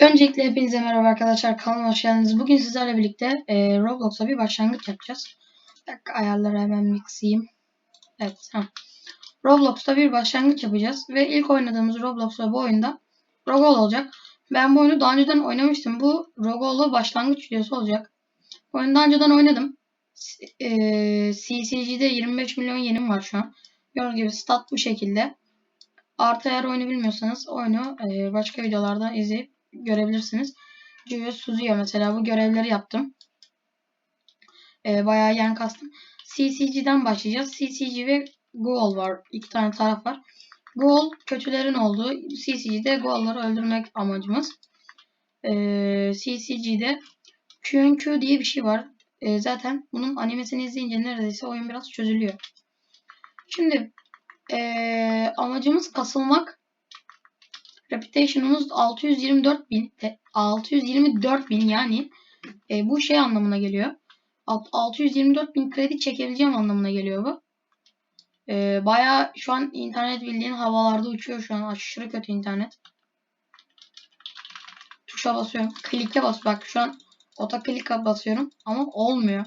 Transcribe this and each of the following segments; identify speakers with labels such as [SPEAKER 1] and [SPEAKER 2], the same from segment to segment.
[SPEAKER 1] Öncelikle hepinize merhaba arkadaşlar. Kanalıma hoş geldiniz. Bugün sizlerle birlikte e, Roblox'a bir başlangıç yapacağız. Bir dakika ayarları hemen mixeyim. Evet. Heh. Roblox'ta bir başlangıç yapacağız. Ve ilk oynadığımız Roblox'ta bu oyunda Rogol olacak. Ben bu oyunu daha önceden oynamıştım. Bu Rogol'la başlangıç videosu olacak. Bu oyunu daha önceden oynadım. E, CCG'de 25 milyon yenim var şu an. Gördüğünüz gibi stat bu şekilde. Artı eğer oyunu bilmiyorsanız oyunu e, başka videolardan izleyip görebilirsiniz. Cüve Suzuya mesela bu görevleri yaptım. Ee, bayağı yan kastım. CCG'den başlayacağız. CCG ve Goal var. İki tane taraf var. Goal kötülerin olduğu. CCG'de Goal'ları öldürmek amacımız. Ee, CCG'de Q&Q diye bir şey var. Ee, zaten bunun animesini izleyince neredeyse oyun biraz çözülüyor. Şimdi ee, amacımız kasılmak. Reputation'ımız 624 bin. 624 bin yani e, bu şey anlamına geliyor. Alt- 624 bin kredi çekebileceğim anlamına geliyor bu. E, Baya şu an internet bildiğin havalarda uçuyor şu an. Aşırı kötü internet. Tuşa basıyorum. Klik'e bas. Bak şu an otoklik'e basıyorum ama olmuyor.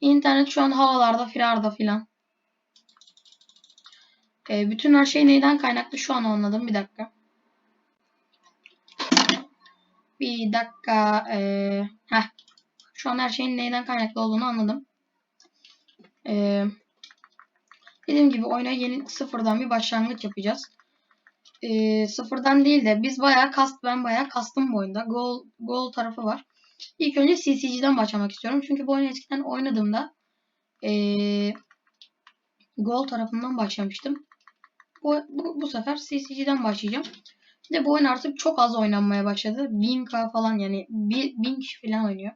[SPEAKER 1] İnternet şu an havalarda firarda filan. E, bütün her şey neyden kaynaklı şu an anladım. Bir dakika. Bir dakika. E, heh. Şu an her şeyin neyden kaynaklı olduğunu anladım. E, dediğim gibi oyuna yeni sıfırdan bir başlangıç yapacağız. E, sıfırdan değil de biz bayağı kast ben bayağı kastım bu oyunda. Gol gol tarafı var. İlk önce CCG'den başlamak istiyorum. Çünkü bu oyunu eskiden oynadığımda e, gol tarafından başlamıştım. Bu, bu, bu sefer CCG'den başlayacağım. Bir de bu oyun artık çok az oynanmaya başladı. 1000k falan yani 1000 kişi falan oynuyor.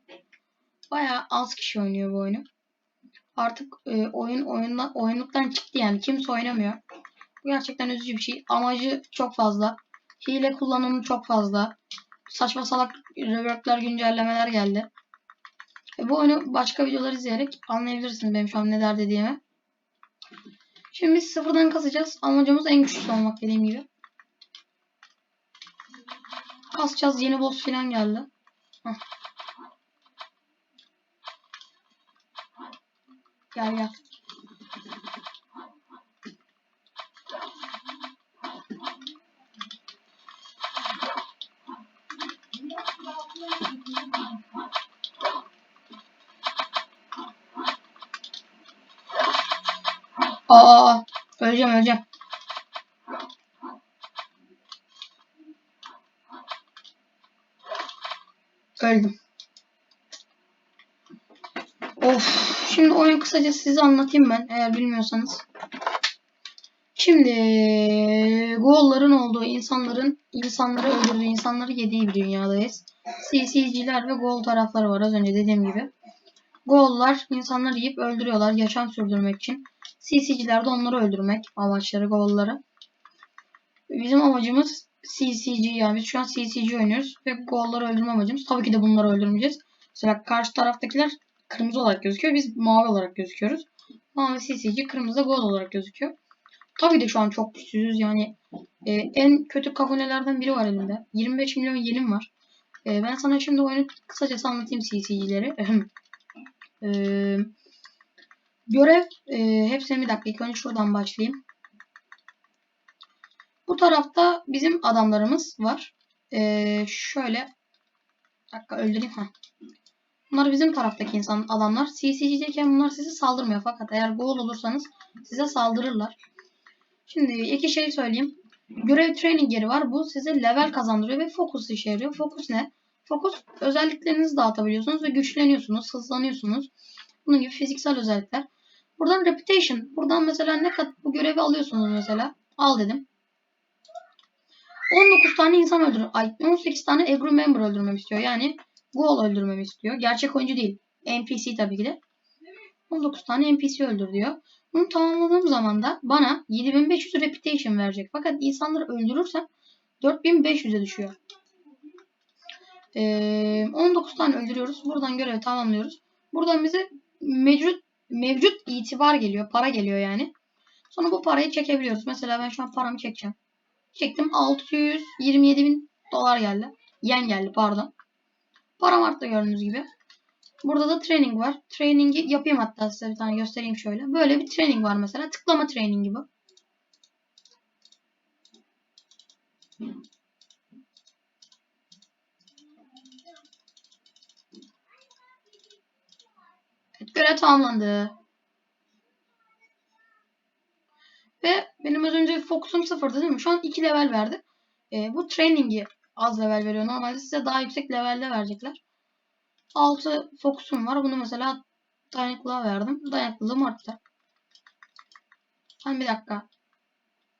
[SPEAKER 1] Bayağı az kişi oynuyor bu oyunu. Artık e, oyun oyundan oyunluktan çıktı yani kimse oynamıyor. Bu gerçekten üzücü bir şey. Amacı çok fazla. Hile kullanımı çok fazla. Saçma salak reworkler, güncellemeler geldi. E, bu oyunu başka videolar izleyerek anlayabilirsiniz benim şu an ne der dediğimi. Şimdi biz sıfırdan kasacağız. Amacımız en güçlüsü olmak dediğim gibi. Kasacağız. Yeni boss falan geldi. Heh. Gel gel. Aa, öleceğim öleceğim. Öldüm. Of. Şimdi oyunu kısaca size anlatayım ben eğer bilmiyorsanız. Şimdi golların olduğu insanların insanları öldürdüğü insanları yediği bir dünyadayız. CCG'ler ve gol tarafları var az önce dediğim gibi. Gollar insanları yiyip öldürüyorlar yaşam sürdürmek için. CCG'ler de onları öldürmek amaçları golları. Bizim amacımız CCG yani biz şu an CCG oynuyoruz ve golları öldürme amacımız. Tabii ki de bunları öldürmeyeceğiz. Mesela karşı taraftakiler kırmızı olarak gözüküyor. Biz mavi olarak gözüküyoruz. Mavi CCG kırmızı da gol olarak gözüküyor. Tabii de şu an çok güçsüzüz yani. e, en kötü kafunelerden biri var elimde. 25 milyon yenim var. E, ben sana şimdi oyunu kısacası anlatayım CCG'leri. e, görev e, hepsine bir dakika. İlk önce şuradan başlayayım. Bu tarafta bizim adamlarımız var. E, şöyle bir dakika öldüreyim. Heh. Bunlar bizim taraftaki insan adamlar. CCG'deyken bunlar size saldırmıyor. Fakat eğer gol olursanız size saldırırlar. Şimdi iki şey söyleyeyim. Görev training yeri var. Bu size level kazandırıyor ve focus işe yarıyor. Focus ne? Focus özelliklerinizi dağıtabiliyorsunuz ve güçleniyorsunuz, hızlanıyorsunuz. Bunun gibi fiziksel özellikler. Buradan reputation. Buradan mesela ne kadar bu görevi alıyorsunuz mesela. Al dedim. 19 tane insan öldürür. Ay 18 tane every member öldürmemi istiyor. Yani Goal öldürmemi istiyor. Gerçek oyuncu değil. NPC tabii ki de. 19 tane NPC öldür diyor. Bunu tamamladığım zaman da bana 7500 reputation verecek. Fakat insanları öldürürsem 4500'e düşüyor. Ee, 19 tane öldürüyoruz. Buradan görevi tamamlıyoruz. Buradan bize mevcut mevcut itibar geliyor. Para geliyor yani. Sonra bu parayı çekebiliyoruz. Mesela ben şu an paramı çekeceğim. Çektim 627 bin dolar geldi. Yen geldi pardon. Param arttı gördüğünüz gibi. Burada da training var. Training'i yapayım hatta size bir tane göstereyim şöyle. Böyle bir training var mesela. Tıklama trainingi bu. Görev tamamlandı. Ve benim az önce fokusum sıfırdı değil mi? Şu an 2 level verdi. Ee, bu training'i az level veriyor. Normalde size daha yüksek levelde verecekler. 6 fokusum var. Bunu mesela dayanıklılığa verdim. Dayanıklılığım arttı. Hani bir dakika.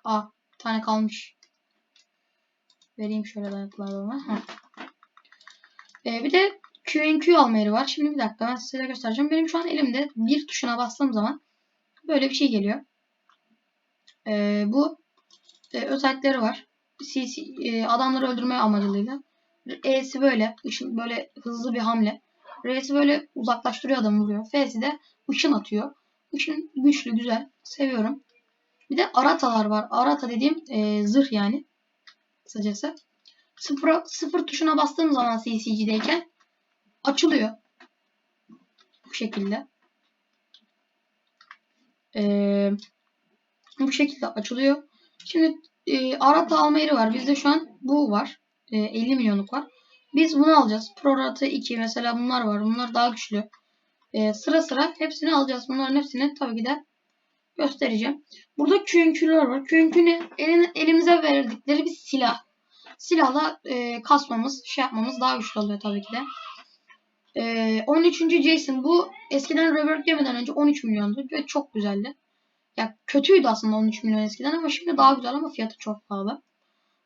[SPEAKER 1] Aa, bir tane kalmış. Vereyim şöyle dayanıklılığa. Ee, bir de Q&Q alma yeri var. Şimdi bir dakika ben size göstereceğim. Benim şu an elimde bir tuşuna bastığım zaman böyle bir şey geliyor. Ee, bu e, özellikleri var. CC, e, adamları öldürme amacılığıyla. E'si böyle, ışın, böyle hızlı bir hamle. R'si böyle uzaklaştırıyor adamı vuruyor. F'si de ışın atıyor. Işın güçlü, güzel. Seviyorum. Bir de aratalar var. Arata dediğim e, zırh yani. Kısacası. Sıfır, sıfır tuşuna bastığım zaman CCG'deyken açılıyor. Bu şekilde. Ee, bu şekilde açılıyor. Şimdi e, arata alma yeri var. Bizde şu an bu var. E, 50 milyonluk var. Biz bunu alacağız. Prorata 2 mesela bunlar var. Bunlar daha güçlü. E, sıra sıra hepsini alacağız. Bunların hepsini tabii ki de göstereceğim. Burada künküler var. Künkü ne? Elin, elimize verdikleri bir silah. Silahla e, kasmamız, şey yapmamız daha güçlü oluyor tabii ki de. E, 13. Jason bu eskiden rework yemeden önce 13 milyondu ve çok güzeldi. Ya kötüydü aslında 13 milyon eskiden ama şimdi daha güzel ama fiyatı çok pahalı.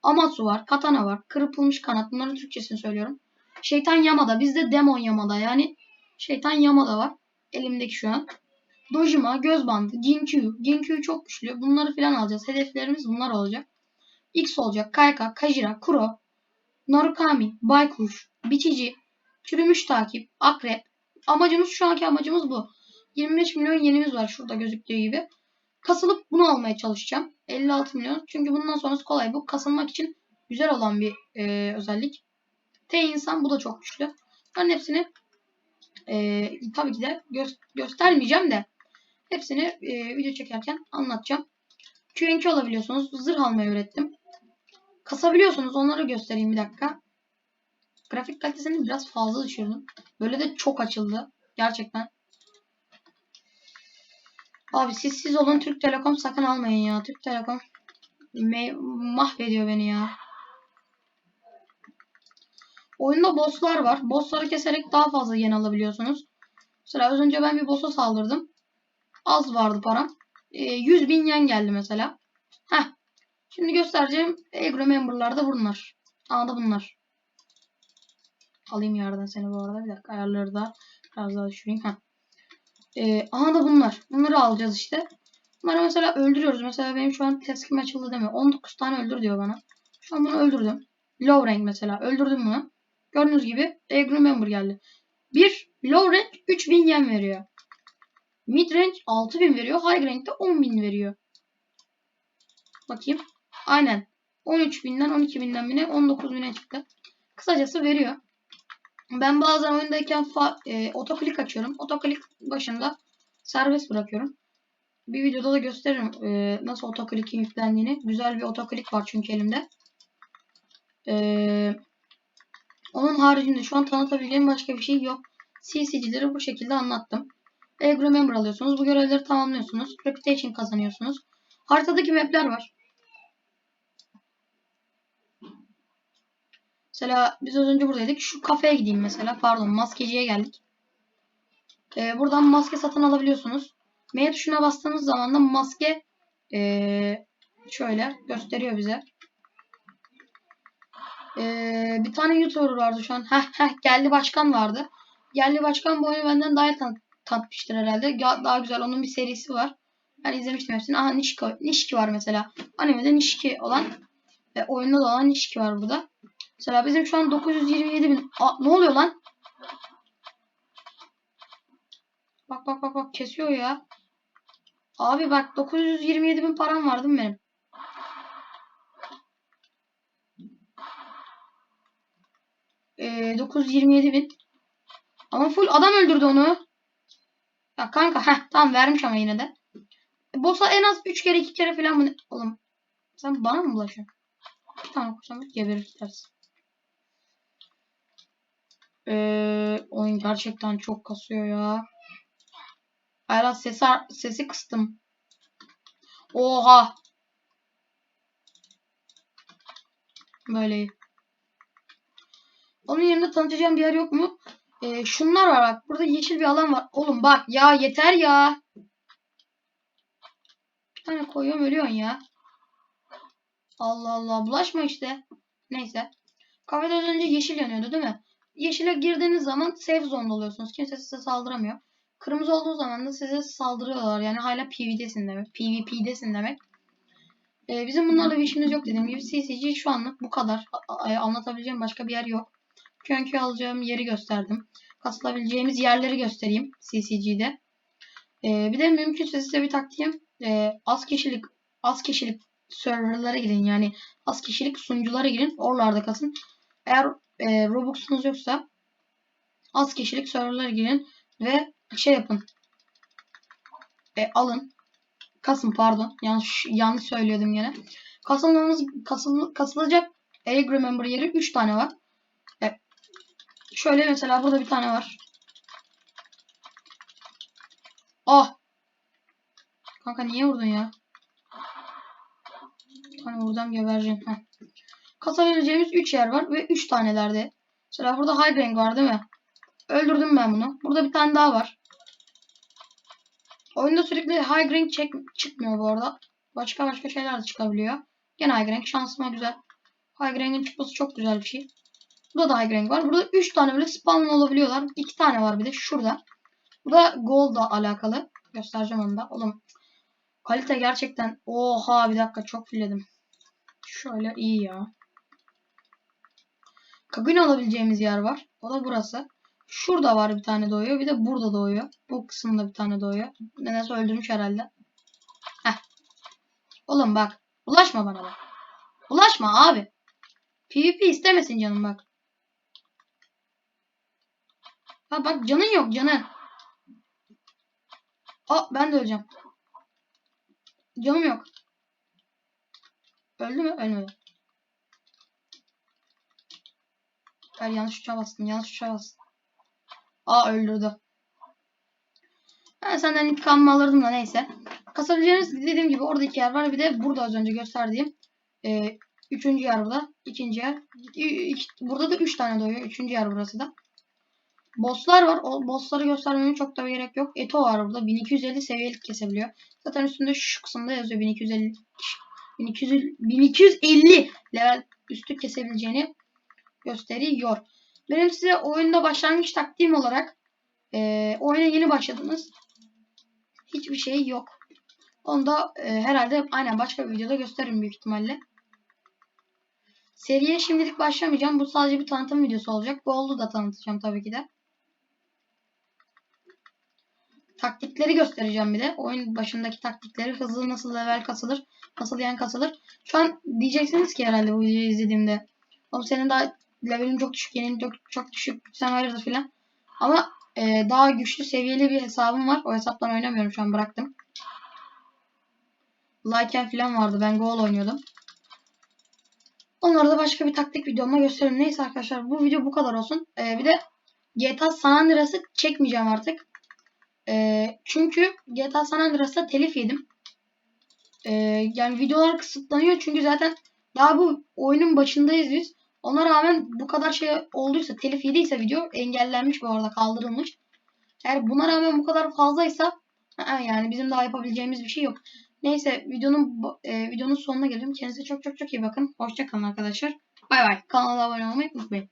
[SPEAKER 1] Amatsu var, Katana var, Kırpılmış Kanat. Bunların Türkçesini söylüyorum. Şeytan Yamada. Bizde Demon Yamada. Yani Şeytan Yamada var. Elimdeki şu an. Dojima, Göz Bandı, Ginkyu. Ginkyu çok güçlü. Bunları falan alacağız. Hedeflerimiz bunlar olacak. X olacak. Kayka, Kajira, Kuro, Narukami, Baykuş, Biçici, Çürümüş Takip, Akrep. Amacımız şu anki amacımız bu. 25 milyon yenimiz var şurada gözüktüğü gibi. Kasılıp bunu almaya çalışacağım. 56 milyon. Çünkü bundan sonrası kolay. Bu kasılmak için güzel olan bir e, özellik. T insan bu da çok güçlü. Ben hepsini e, tabii ki de gö göstermeyeceğim de hepsini e, video çekerken anlatacağım. Q&Q alabiliyorsunuz. Zırh almayı öğrettim. Kasabiliyorsunuz. Onları göstereyim bir dakika. Grafik kalitesini biraz fazla düşürdüm. Böyle de çok açıldı. Gerçekten. Abi siz siz olun Türk Telekom sakın almayın ya. Türk Telekom mahvediyor beni ya. Oyunda bosslar var. Bossları keserek daha fazla yen alabiliyorsunuz. Mesela az önce ben bir boss'a saldırdım. Az vardı param. E, 100 bin yen geldi mesela. Heh. Şimdi göstereceğim Agro Member'lar da bunlar. Aa bunlar. Alayım yerden seni bu arada. Bir dakika ayarları da biraz daha düşüreyim. Heh. Ee, aha da bunlar. Bunları alacağız işte. Bunları mesela öldürüyoruz. Mesela benim şu an teskim açıldı deme. 19 tane öldür diyor bana. Şu an bunu öldürdüm. Low rank mesela. Öldürdüm bunu. Gördüğünüz gibi Agro Member geldi. Bir low rank 3000 yen veriyor. Mid range 6000 veriyor. High rank de 10000 veriyor. Bakayım. Aynen. 13.000'den 12.000'den bine 19.000'e çıktı. Kısacası veriyor. Ben bazen oyundayken e, otoklik açıyorum. Otoklik başında serbest bırakıyorum. Bir videoda da gösteririm e, nasıl otoklikin yüklendiğini. Güzel bir otoklik var çünkü elimde. E, onun haricinde şu an tanıtabileceğim başka bir şey yok. CC'cileri bu şekilde anlattım. Agro Member alıyorsunuz. Bu görevleri tamamlıyorsunuz. Reputation kazanıyorsunuz. Haritadaki mapler var. Mesela biz az önce buradaydık. Şu kafeye gideyim mesela. Pardon maskeciye geldik. Ee, buradan maske satın alabiliyorsunuz. M tuşuna bastığınız zaman da maske ee, şöyle gösteriyor bize. Ee, bir tane YouTuber vardı şu an. Heh heh geldi başkan vardı. Geldi başkan bu oyunu benden daha iyi tat tatmıştır herhalde. Daha güzel onun bir serisi var. Ben izlemiştim hepsini. Aha Nishiki, Nishiki var mesela. Animede Nishiki olan ve oyunda da olan Nishiki var burada. Mesela bizim şu an 927 bin. Aa, ne oluyor lan? Bak bak bak bak kesiyor ya. Abi bak 927 bin param var değil benim? Ee, 927 bin. Ama full adam öldürdü onu. Ya kanka heh tamam vermiş ama yine de. E, en az 3 kere 2 kere falan ne- Oğlum sen bana mı bulaşıyorsun? Bir tane kursam geberir dersin. Ee, oyun gerçekten çok kasıyor ya. Hayır sesi, sesi kıstım. Oha. Böyle. Onun yerine tanıtacağım bir yer yok mu? Ee, şunlar var bak. Burada yeşil bir alan var. Oğlum bak ya yeter ya. Bir tane koyuyorum ölüyorsun ya. Allah Allah bulaşma işte. Neyse. Kafede az önce yeşil yanıyordu değil mi? Yeşile girdiğiniz zaman safe zone'da oluyorsunuz. Kimse size saldıramıyor. Kırmızı olduğu zaman da size saldırıyorlar. Yani hala PvD'sin demek. PvP'desin demek. Ee, bizim bunlarla bir işimiz yok dediğim gibi. CCG şu anlık bu kadar. A- anlatabileceğim başka bir yer yok. Çünkü alacağım yeri gösterdim. Kasılabileceğimiz yerleri göstereyim CCG'de. Ee, bir de mümkünse size bir taktiğim. Ee, az kişilik az kişilik serverlara girin. Yani az kişilik sunuculara girin. Oralarda kasın. Eğer e, Robux'unuz yoksa az kişilik serverlara girin ve şey yapın. E, alın. Kasın pardon. Yanlış yanlış söylüyordum gene. Kasılmamız kasıl, kasılacak Egg Remember yeri 3 tane var. E, şöyle mesela burada bir tane var. Ah. Kanka niye vurdun ya? Tane vurdum gebereceğim. Heh. Kasabileceğimiz 3 yer var ve 3 tanelerde. Mesela burada High Rank var değil mi? Öldürdüm ben bunu. Burada bir tane daha var. Oyunda sürekli high rank çek çıkmıyor bu arada. Başka başka şeyler de çıkabiliyor. Gene high rank şansıma güzel. High rank'in çıkması çok güzel bir şey. Burada da high rank var. Burada 3 tane böyle spawn olabiliyorlar. 2 tane var bir de şurada. Bu da gold'la alakalı. Göstereceğim onu da. Oğlum kalite gerçekten oha bir dakika çok fulledim. Şöyle iyi ya. Kagune alabileceğimiz yer var. O da burası. Şurada var bir tane doğuyor. Bir de burada doğuyor. Bu kısımda bir tane doğuyor. Nedense öldürmüş herhalde. Heh. Oğlum bak. Ulaşma bana bak. Ulaşma abi. PvP istemesin canım bak. Ha bak canın yok canın. Aa ben de öleceğim. Canım yok. Öldü mü? Ölmedi. Ben yanlış uçağa bastım. Yanlış uçağa bastım. Aa öldürdü. Ben senden intikamımı alırdım da neyse. Kasabileceğiniz dediğim gibi orada iki yer var. Bir de burada az önce gösterdiğim e, üçüncü yer burada. ikinci yer. İki- burada da üç tane doğuyor. Üçüncü yer burası da. Bosslar var. O bossları göstermeme çok da gerek yok. Eto var burada. 1250 seviyelik kesebiliyor. Zaten üstünde şu kısımda yazıyor 1250 1200, 1250 level üstü kesebileceğini gösteriyor. Benim size oyunda başlangıç taktiğim olarak e, oyuna yeni başladınız. Hiçbir şey yok. Onu da e, herhalde aynen başka bir videoda gösteririm büyük ihtimalle. Seriye şimdilik başlamayacağım. Bu sadece bir tanıtım videosu olacak. Gold'u da tanıtacağım tabii ki de. Taktikleri göstereceğim bir de. Oyun başındaki taktikleri. Hızlı nasıl level kasılır. Nasıl yan kasılır. Şu an diyeceksiniz ki herhalde bu videoyu izlediğimde. Oğlum senin daha levelin çok düşük. Yenin çok, çok düşük. Sen hayırdır filan. Ama e, daha güçlü seviyeli bir hesabım var. O hesaptan oynamıyorum şu an bıraktım. Lycan falan vardı. Ben Goal oynuyordum. Onları da başka bir taktik videomda gösteririm. Neyse arkadaşlar bu video bu kadar olsun. Ee, bir de GTA San Andreas'ı çekmeyeceğim artık. Ee, çünkü GTA San Andreas'ta telif yedim. Ee, yani videolar kısıtlanıyor çünkü zaten daha bu oyunun başındayız biz. Ona rağmen bu kadar şey olduysa, telif yediyse video engellenmiş bu arada kaldırılmış. Eğer buna rağmen bu kadar fazlaysa yani bizim daha yapabileceğimiz bir şey yok. Neyse videonun e, videonun sonuna gelelim. Kendinize çok çok çok iyi bakın. Hoşça kalın arkadaşlar. Bay bay. Kanala abone olmayı unutmayın.